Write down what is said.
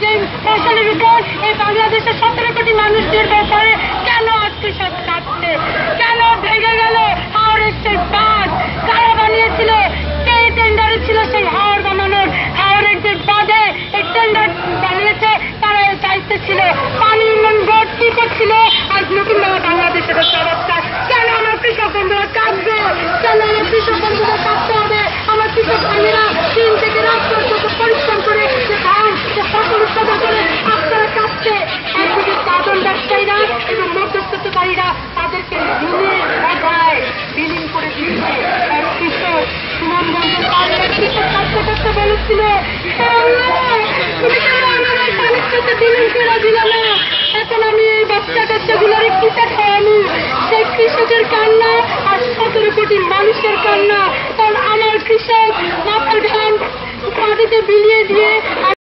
James est allé de ses chanteurs. ছিল। এখন আমি এই বাচ্চা কাচ্চাগুলোর কিটা খাওয়ানি সেই কৃষকের কান্না আর সতেরো কোটি মানুষের কান্না। কারণ আমার কৃষক